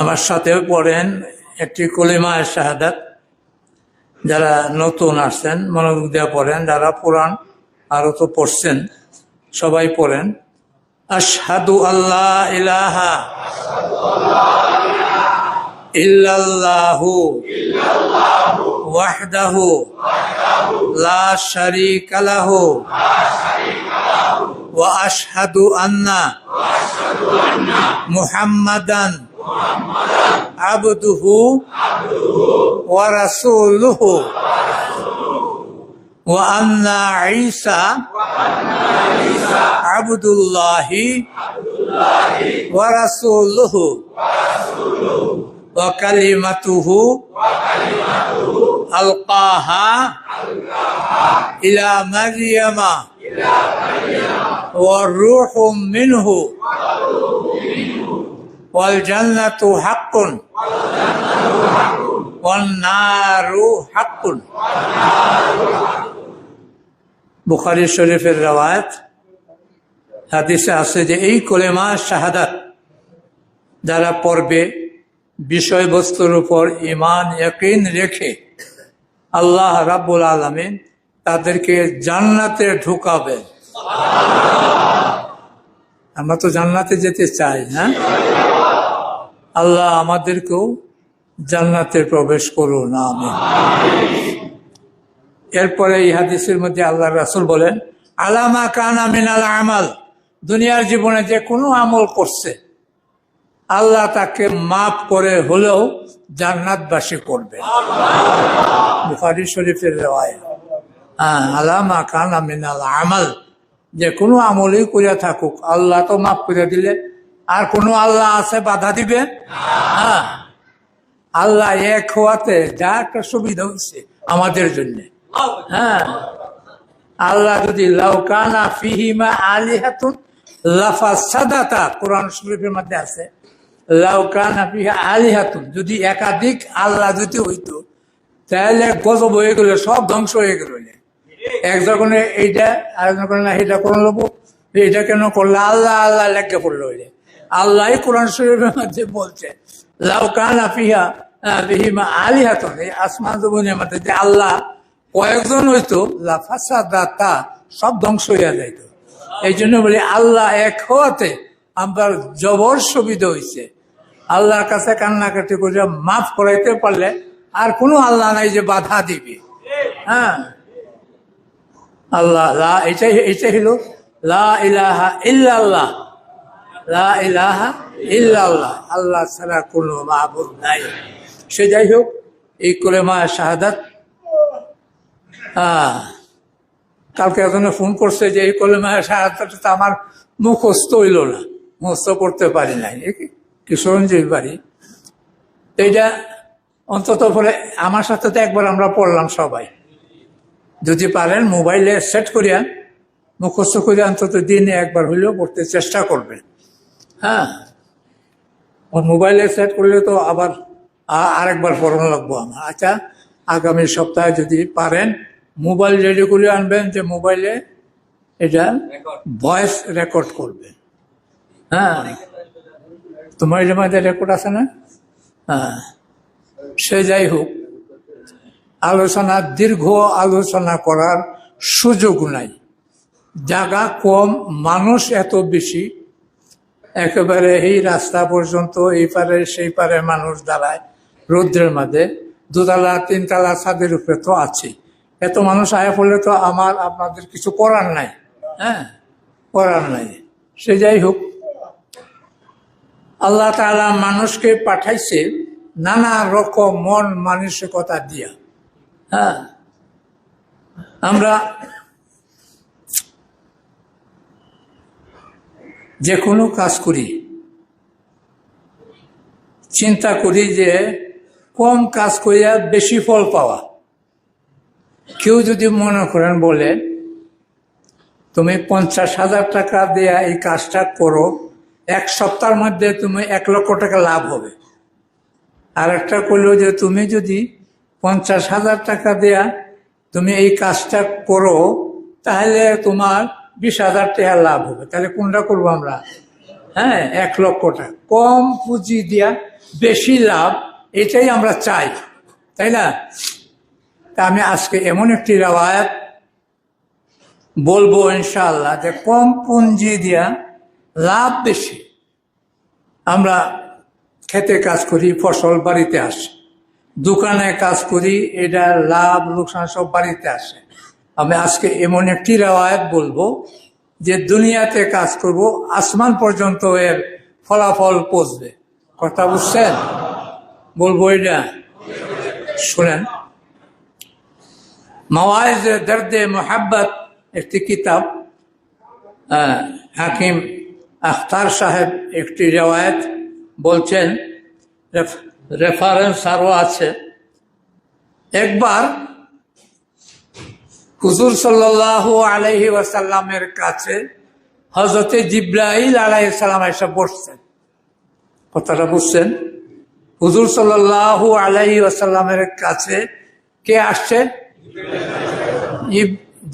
আমার সাথেও পড়েন একটি কলিমা শাহাদাত। যারা নতুন আসছেন, মনোযোগ দেওয়া পড়েন, যারা পুরাণ আরও তো পড়ছেন, সবাই পড়েন। আশহাদু আল্লাহ ইলাহা ইল্লাল্লাহু ওয়াহদাহু লা শারীকা লাহু ওয়া আশহাদু আন্না মুহাম্মাদান عبده ورسوله وأن عيسى عبد الله ورسوله وكلمته ألقاها إلى مريم والروح منه والجنة حق والنار حق বুখারি শরীফের রওয়ায়ত হাদিসে আছে যে এই কলেমা শাহাদাত যারা পড়বে বিষয়বস্তুর উপর ইমান ইয়াকিন রেখে আল্লাহ রাব্বুল আলমিন তাদেরকে জান্নাতে ঢুকাবেন আমরা তো জান্নাতে যেতে চাই হ্যাঁ আল্লাহ আমাদেরকেও জান্নাতে প্রবেশ করুন আমি এরপরে এই হাদিসের মধ্যে আল্লাহ রাসুল বলেন, আলামা কান আমিনাল আমাল, দুনিয়ার জীবনে যে কোনো আমল করছে, আল্লাহ তাকে মাফ করে হলেও জান্নাতবাসী করবে। বুখারি শরীফের রেওয়ায় হ্যাঁ আলামা কান আমিনাল আমাল, যে কোনো আমলই করে থাকুক, আল্লাহ তো মাফ করে দিলে আর কোনো আল্লাহ আছে বাধা দিবে? হ্যাঁ। আল্লাহ এক হওয়াতে যা একটা সুবিধা হচ্ছে আমাদের জন্য। হ্যাঁ। আল্লাহ যদি লাউকানা ফিহিমা আলী হাতুন লাফা কোরআন শরীফের মধ্যে আছে লাউকানা ফিহা আলী হাতুন যদি একাধিক আল্লাহ যদি হইতো, তাহলে গজব হয়ে গেলে, সব ধ্বংস হয়ে গেল এক যখন এইটা আর যখন না, এটা করে নেব এটা কেন করলে? আল্লাহ আল্লাহ লেগে পড়ল আল্লাহ কোরআন শরীফের মধ্যে বলছে লাউকান আফিহা বিহিমা আলী হাতন এই আসমান জবনের মধ্যে যে আল্লাহ কয়েকজন হইতো লাফাসা দাতা সব ধ্বংস হইয়া যাইতো। এই জন্য বলি, আল্লাহ এক হওয়াতে আমার জবর সুবিধা হয়েছে আল্লাহর কাছে কান্নাকাটি করে মাফ করাইতে পারলে আর কোনো আল্লাহ নাই যে বাধা দিবে। হ্যাঁ। আল্লাহ, লা এটাই এটাই হলো, লা ইলাহা ইল্লাল্লাহ আল্লাহ ছাড়া কোনো মাহবুব নাই। সে যাই হোক, এই কলেমা শাহাদাত কালকে একজনে ফোন করছে যে এই কলেমা শাহাদাত তো আমার মুখস্থ হইল না, মুখস্থ করতে পারি নাই। কিশোরঞ্জীবী বাড়ি। এইটা অন্তত পরে আমার সাথে তো একবার আমরা পড়লাম সবাই। যদি পারেন মোবাইলে সেট করিয়া মুখস্থ করে অন্তত দিনে একবার হইলেও পড়তে চেষ্টা করবেন। হ্যাঁ। ওর মোবাইলে সেট করলে তো আবার আরেকবার পড়ানো লাগবো আমার। আচ্ছা আগামী সপ্তাহে যদি পারেন মোবাইল রেডি করে আনবেন যে মোবাইলে এটা ভয়েস রেকর্ড করবে। হ্যাঁ। তোমার যে মধ্যে রেকর্ড আছে না? হ্যাঁ। সে যাই হোক আলোচনা দীর্ঘ আলোচনা করার সুযোগ নাই। জায়গা কম মানুষ এত বেশি একেবারে এই রাস্তা পর্যন্ত এই পারে, সেই পারে মানুষ দাঁড়ায় রৌদ্রের মাঝে। দুতলা, তিনতলা ছাদের উপরে তো আছে এত মানুষ আয়া পড়লে তো আমার, আপনাদের কিছু করার নাই। হ্যাঁ করার নাই। সে যাই হোক, আল্লাহ তাআলা মানুষকে পাঠাইছে নানা রকম মন মানসিকতা দিয়া। হ্যাঁ আমরা যে কোনো কাজ করি। চিন্তা করি যে কম কাজ করিয়া বেশি ফল পাওয়া। কেউ যদি মনে করেন, বলে, তুমি পঞ্চাশ হাজার টাকা দেয়া এই কাজটা করো, এক সপ্তাহের মধ্যে তুমি এক লক্ষ টাকা লাভ হবে। আর একটা করল যে, তুমি যদি পঞ্চাশ হাজার টাকা দেয়া তুমি এই কাজটা করো, তাহলে তোমার বিশ হাজার টাকা লাভ হবে। তাহলে কোনটা করব আমরা? হ্যাঁ এক লক্ষ টাকা কম পুঁজি দিয়া বেশি লাভ, এটাই আমরা চাই। তাই না? তা আমি আজকে এমন একটি রেওয়ায়ত বলব ইনশাআল্লাহ যে কম পুঁজি দিয়া লাভ বেশি। আমরা খেতে কাজ করি, ফসল বাড়িতে আসে। দোকানে কাজ করি, এটা লাভ, লোকসান সব বাড়িতে আসে। আমি আজকে এমন একটি রেওয়ায়ত বলব যে দুনিয়াতে কাজ করব, আসমান পর্যন্ত এর ফলাফল পৌঁছবে। কথা বুঝছেন? বলব এটা। শুনেন। মওয়াজ দর্দে মোহাব্বত একটি কিতাব হাকিম আখতার সাহেব একটি রেওয়ায়ত বলছেন, রেফ- রেফারেন্স আরও আছে। একবার হুজুর সাল্লাহ আলহি ওয়াসাল্লামের কাছে হজরতে জিব্রাইল আলাইসাল্লাম এসে বসছেন। কথাটা বুঝছেন? হুজুর সাল্লাহ আলহি ওয়াসাল্লামের কাছে কে আসছে?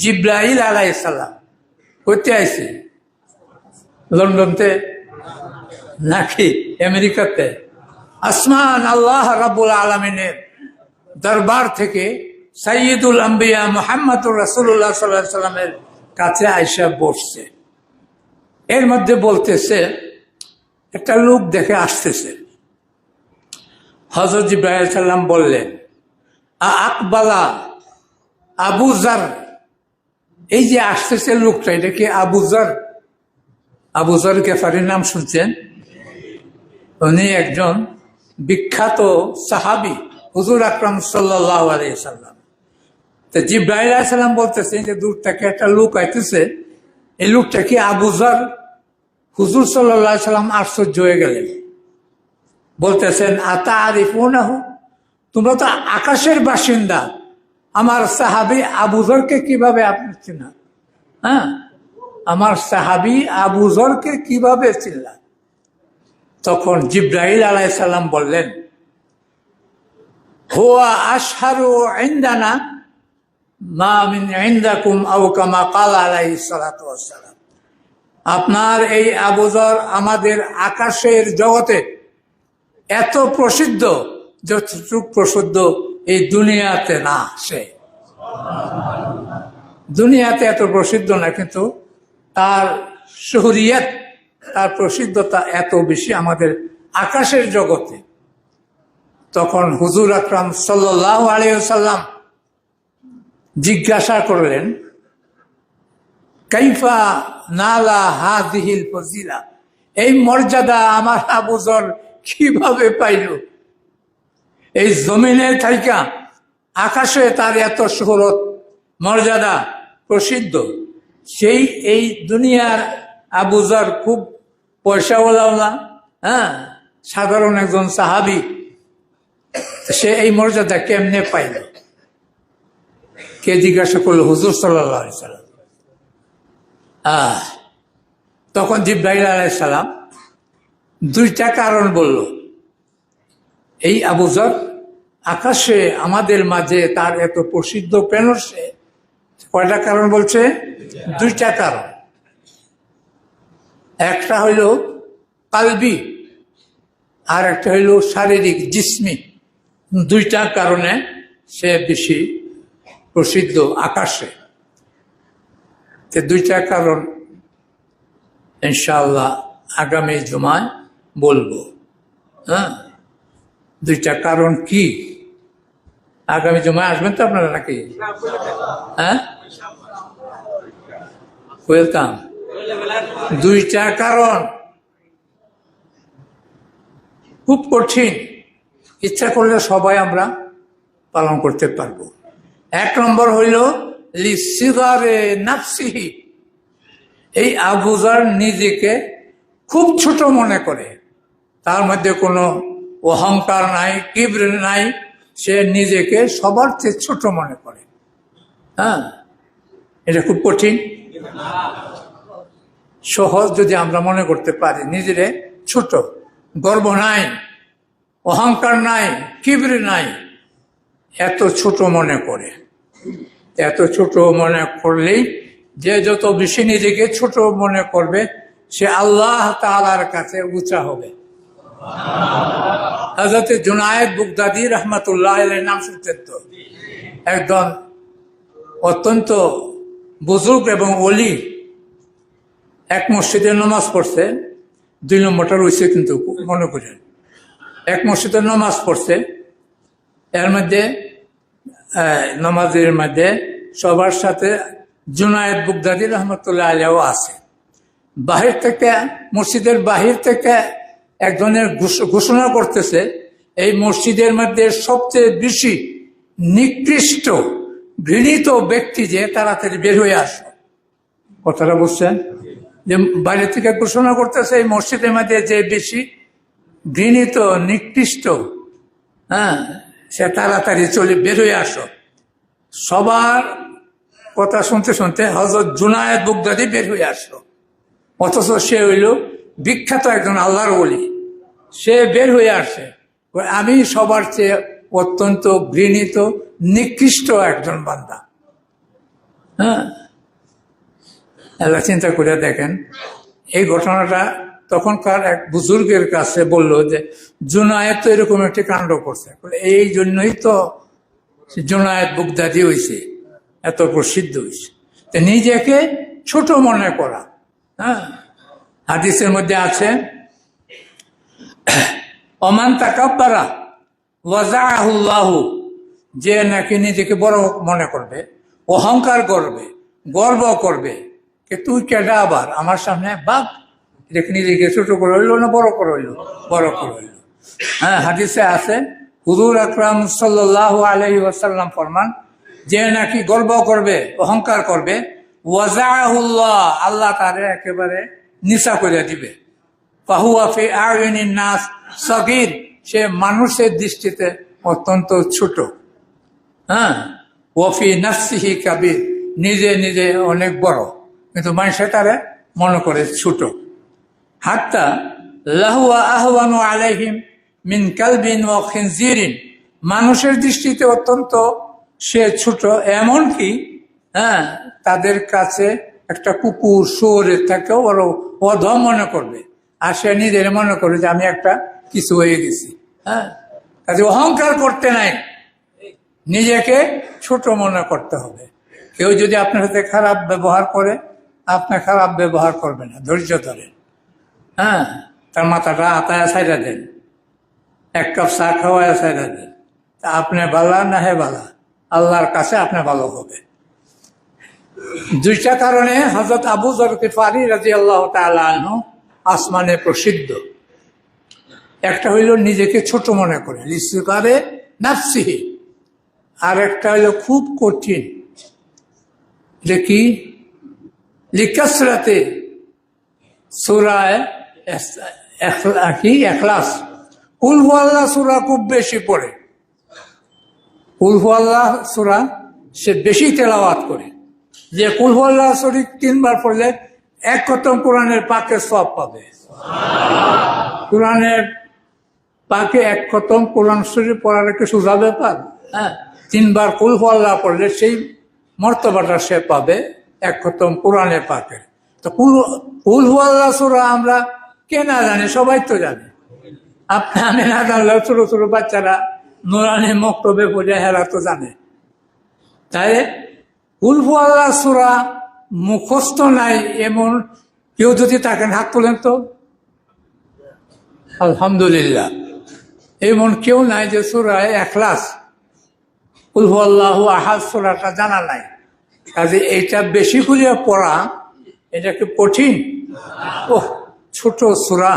জিব্রাহিল আলাইসাল্লাম করতে আইছে? লন্ডনতে? নাকি আমেরিকাতে? আসমান আল্লাহ রাবুল আলমিনের দরবার থেকে সৈয়দুল আম্বিয়া মোহাম্মদুর রসুল্লাহ সাল্লাহ সাল্লামের কাছে আইসা বসছে। এর মধ্যে বলতেছে, একটা লোক দেখে আসতেছে। হজরত ইব্রাহিম সাল্লাম বললেন আকবালা আবুজার এই যে আসতেছে লোকটা, এটা কি আবুজার আবুজার গেফারির নাম শুনছেন? উনি একজন বিখ্যাত সাহাবি, হুজুর আকরম সাল্লাহ আলাইসাল্লাম তো জিব্রাহিল সাল্লাম বলতেছেন যে দূর থেকে একটা লোক আইতেছে। এই লোকটা কি আবুজার হুজুর সাল্লাহ সাল্লাম আশ্চর্য হয়ে গেলেন। বলতেছেন আতা আরিফ না তোমরা তো আকাশের বাসিন্দা। আমার সাহাবি আবুজরকে কীভাবে আপনি চিনা হ্যাঁ আমার সাহাবি আবুজরকে কীভাবে চিনলা তখন জিব্রাহিল আলাইসাল্লাম বললেন, হুয়া আশহারু ইন্দানা আপনার এই আবুজর আমাদের আকাশের জগতে এত প্রসিদ্ধ, যতটুক প্রসিদ্ধ এই দুনিয়াতে না সে দুনিয়াতে এত প্রসিদ্ধ না, কিন্তু তার শহরিয়ত, তার প্রসিদ্ধতা এত বেশি আমাদের আকাশের জগতে। তখন হুজুর আকরাম সাল্লাহ আলিয়াল্লাম জিজ্ঞাসা করলেন, কাইফা নালা হাদিহিল ফজিলা? এই মর্যাদা আমার আবুজর কীভাবে পাইল? এই জমিনের থাইকা আকাশে তার এত শহরত মর্যাদা প্রসিদ্ধ। সেই, এই দুনিয়ার আবুজার খুব পয়সাওয়ালাও না হ্যাঁ সাধারণ একজন সাহাবি। সে এই মর্যাদা কেমনে পাইল? কে জিজ্ঞাসা করল? হুজুর সাল্লাহ সাল্লাম। আহ, তখন জিব্রাহিল আলাইসালাম দুইটা কারণ বলল। এই আবুজর আকাশে, আমাদের মাঝে তার এত প্রসিদ্ধ সে কয়টা কারণ বলছে? দুইটা কারণ। একটা হইল কালবি, আর একটা হইল শারীরিক, জিসমি। দুইটা কারণে সে বেশি প্রসিদ্ধ আকাশে। তে দুইটা কারণ ইনশাল্লাহ আগামী জুমায় বলব। হ্যাঁ? দুইটা কারণ কি? আগামী জমায় আসবেন তো আপনারা নাকি? হ্যাঁ? ওয়েলকাম দুইটা কারণ। খুব কঠিন। ইচ্ছা করলে সবাই আমরা পালন করতে পারব। এক নম্বর হইল নাফসিহি। এই আবুজার নিজেকে খুব ছোট মনে করে। তার মধ্যে কোনো অহংকার নাই, কিব্র নাই, সে নিজেকে সবার চেয়ে ছোট মনে করে। হ্যাঁ? এটা খুব কঠিন। সহজ যদি আমরা মনে করতে পারি, নিজেরে ছোট, গর্ব নাই, অহংকার নাই, কিবরে নাই, এত ছোট মনে করে। এত ছোট মনে করলেই যে যত বেশি নিজেকে ছোট মনে করবে, সে আল্লাহ তালার কাছে উঁচা হবে। হজরত জুনায়দ বুগদাদি রহমতুল্লাহ নাম শুনতেন তো? একদম অত্যন্ত বুজুর্গ এবং অলি এক মসজিদে নামাজ পড়ছে, দুই নম্বরটা রয়েছে কিন্তু মনে করেন। এক মসজিদে নামাজ পড়ছে, এর মধ্যে নামাজের মধ্যে সবার সাথে জুনায়দ বুগদাদি রহমতুল্লাহ আলিয়াও আছে। বাহির থেকে, মসজিদের বাহির থেকে এক ধরনের ঘোষণা করতেছে, এই মসজিদের মধ্যে সবচেয়ে বেশি নিকৃষ্ট, ঘৃণিত ব্যক্তি যে তাড়াতাড়ি বের হয়ে আসো কথাটা বুঝছেন? যে বাইরে থেকে ঘোষণা করতেছে, এই মসজিদের মধ্যে যে বেশি ঘৃণিত, নিকৃষ্ট হ্যাঁ সে তাড়াতাড়ি চলে বের হয়ে আসো। সবার কথা শুনতে শুনতে হজরত জুনায়দ বুগদাদি বের হয়ে আসলো। অথচ সে হইল বিখ্যাত একজন আল্লাহর বলি সে বের হয়ে আসে। আমি সবার চেয়ে অত্যন্ত ঘৃণিত, নিকৃষ্ট একজন বান্দা। হ্যাঁ? এলা চিন্তা করে দেখেন, এই ঘটনাটা তখনকার এক বুজুর্গের কাছে বলল যে জুনায়েত তো এরকম একটি কাণ্ড করছে। এই জন্যই তো জুনায়েত বুগদাদি হয়েছে এত প্রসিদ্ধ হয়েছে নিজেকে ছোট মনে করা। হ্যাঁ? হাদিসের মধ্যে আছে, অমান তাকাব্বারা ওয়াজাহুল্লাহু যে নাকি নিজেকে বড় মনে করবে, অহংকার করবে, গর্ব করবে। তুই কেডা আবার? আমার সামনে বাঘ দেখে নিজেকে ছোট করে হইল না বড় করে হইল বড় করে হইল হ্যাঁ হাদিসে আছে, হুজুর আকরাম সাল্লাহ আলহি ওয়াসাল্লাম ফরমান, যে নাকি গর্ব করবে, অহংকার করবে ওয়াজাহুল্লাহ আল্লাহ তারে একেবারে নিশা করে দিবে। ফাহুয়াফি আয়নিন নাস, সগির, সে মানুষের দৃষ্টিতে অত্যন্ত ছোট। হ্যাঁ ওফি নাফসিহি কাবির, নিজে নিজে অনেক বড়। কিন্তু মানুষে তারে মনে করে ছোট। হাত্তা লাহুয়া আহওয়ানু আলাইহিম মিন কালবিন ও খিনজিরিন। মানুষের দৃষ্টিতে অত্যন্ত সে ছোট, এমনকি হ্যাঁ তাদের কাছে একটা কুকুর শুয়োরের থেকেও বড় অধম মনে করবে। আর সে নিজের মনে করে যে আমি একটা কিছু হয়ে গেছি হ্যাঁ। কাজে অহংকার করতে নাই। নিজেকে ছোট মনে করতে হবে। কেউ যদি আপনার সাথে খারাপ ব্যবহার করে আপনি খারাপ ব্যবহার করবে না, ধৈর্য ধরেন হ্যাঁ তার মাথাটা আতায় সাইডা দেন। এক কাপ চা খাওয়ায় সাইডা দেন। তা আপনি বালা না হে বালা? আল্লাহর কাছে আপনি ভালো হবে। দুইটা কারণে হজরত আবু জরকে ফারি রাজি আল্লাহ তালু আসমানে প্রসিদ্ধ। একটা হইল নিজেকে ছোট মনে করে, লিসুকারে নাফসিহি। আর একটা হইল খুব কঠিন। কি লিকাসরাতে সুরায় কি এখলাস উলহু আল্লাহ সুরা খুব বেশি পড়ে। উলহু আল্লাহ সুরা সে বেশি তেলাওয়াত করে। যে কুলহু আল্লাহ তিনবার পড়লে এক খতম কোরআনের পাকে সব পাবে। কোরআনের পাকে এক খতম কোরআন শরীফ পড়ার একটা সোজা ব্যাপার। হ্যাঁ তিনবার কুলহু পড়লে সেই মর্তবাটা সে পাবে এক খতম কোরআনে পাকে। তো কুল কুলহু আল্লাহ সুরা আমরা কে না জানি, সবাই তো জানে। আপনি আমি না জানলেও ছোট ছোট বাচ্চারা নোরানি মক্তবে পড়ে, হেরা তো জানে। তাই উলফু আল্লাহ সুরা মুখস্থ নাই, এমন কেউ যদি থাকেন হাত তোলেন তো? আলহামদুলিল্লাহ। এমন কেউ নাই যে সুরায় এখলাস। উলফু আল্লাহ আহাদ, সুরাটা জানা নাই। কাজে এইটা বেশি করে পড়া, এটা কি কঠিন? ও ছোট সুরা,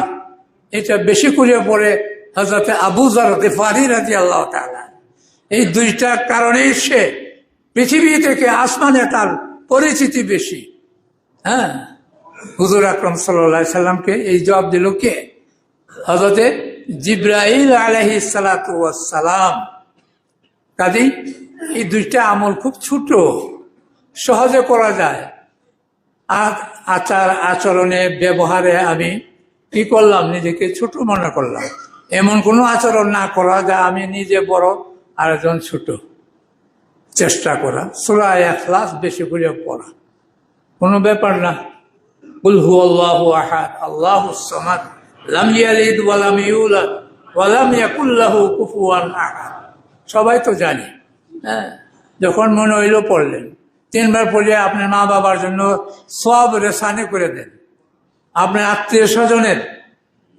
এটা বেশি করে পড়ে হজরতে আবু জারতে ফারি রাজি আল্লাহ এই দুইটা কারণেই সে পৃথিবী থেকে আসমানে তার পরিচিতি বেশি। হ্যাঁ? হুজুর আকরম সাল্লা সাল্লামকে এই জবাব দিল কে? হজরতে জিব্রাহিল আলহি সালাম। কাজেই এই দুইটা আমল খুব ছোট, সহজে করা যায়। আচার আচরণে ব্যবহারে আমি কি করলাম? নিজেকে ছোট মনে করলাম। এমন কোনো আচরণ না করা যা আমি নিজে বড় আর একজন ছোট। চেষ্টা করা। সুরা এখলাস বেশি করে পড়া। কোনো ব্যাপার না। উলহু আল্লাহ আহাদ। আল্লাহ সমাদ। লাম ওয়ালাম ইউলাদ। ওয়ালাম ইয়াকুল্লাহু কুফুয়ান আহাদ। সবাই তো জানি। হ্যাঁ? যখন মনে হইল পড়লেন। তিনবার পড়লে আপনার মা বাবার জন্য সব রেসানি করে দেন। আপনার আত্মীয় স্বজনের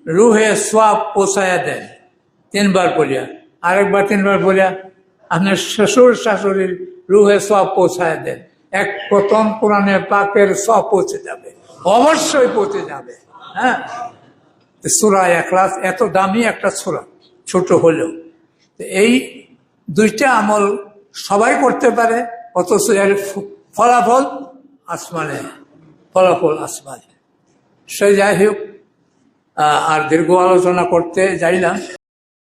রুহে সব পোষায়া দেন তিনবার পড়িয়া। আরেকবার তিনবার পড়িয়া আপনার শ্বশুর শাশুড়ির রুহে সব পৌঁছায় দেন। এক প্রথম পুরাণে পাকের সব পৌঁছে যাবে, অবশ্যই পৌঁছে যাবে হ্যাঁ? সুরা একলাস এত দামি একটা সুরা, ছোট হলেও। এই দুইটা আমল সবাই করতে পারে অথচ এর ফলাফল আসমানে ফলাফল আসমানে। সে যাই হোক আর দীর্ঘ আলোচনা করতে যাই না